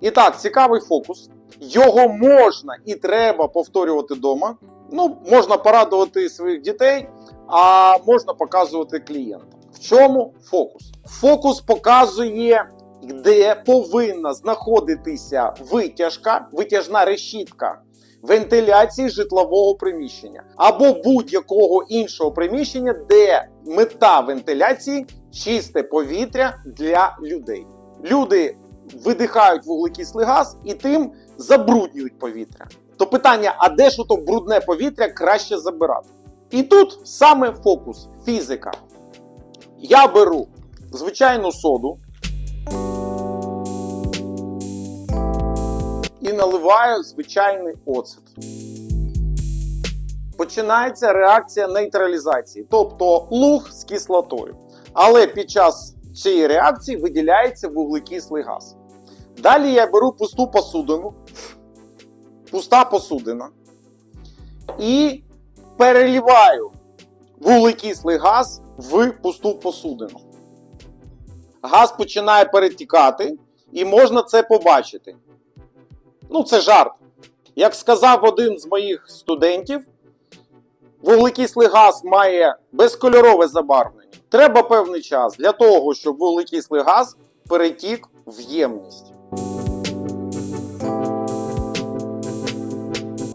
І так, цікавий фокус. Його можна і треба повторювати вдома. Ну, можна порадувати своїх дітей, а можна показувати клієнтам. В чому фокус? Фокус показує, де повинна знаходитися витяжка, витяжна решітка вентиляції житлового приміщення або будь-якого іншого приміщення, де мета вентиляції чисте повітря для людей. Люди видихають вуглекислий газ і тим забруднюють повітря. То питання: а де ж ото брудне повітря краще забирати? І тут саме фокус фізика. Я беру звичайну соду і наливаю звичайний оцет. Починається реакція нейтралізації, тобто луг з кислотою. Але під час цієї реакції виділяється вуглекислий газ. Далі я беру пусту посудину, пуста посудина і переливаю вуглекислий газ в пусту посудину. Газ починає перетікати, і можна це побачити. Ну, це жарт. Як сказав один з моїх студентів, вуглекислий газ має безкольорове забарвлення. Треба певний час для того, щоб вуглекислий газ перетік в ємність.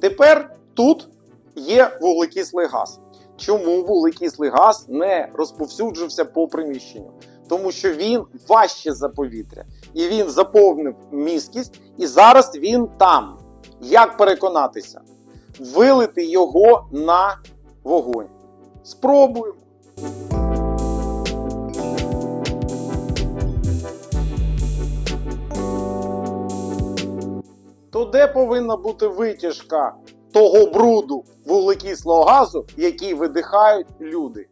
Тепер тут є вуглекислий газ. Чому вуглекислий газ не розповсюджився по приміщенню? Тому що він важче за повітря. І він заповнив міськість, і зараз він там. Як переконатися? Вилити його на вогонь. Спробуємо. То де повинна бути витяжка того бруду вуглекислого газу, який видихають люди?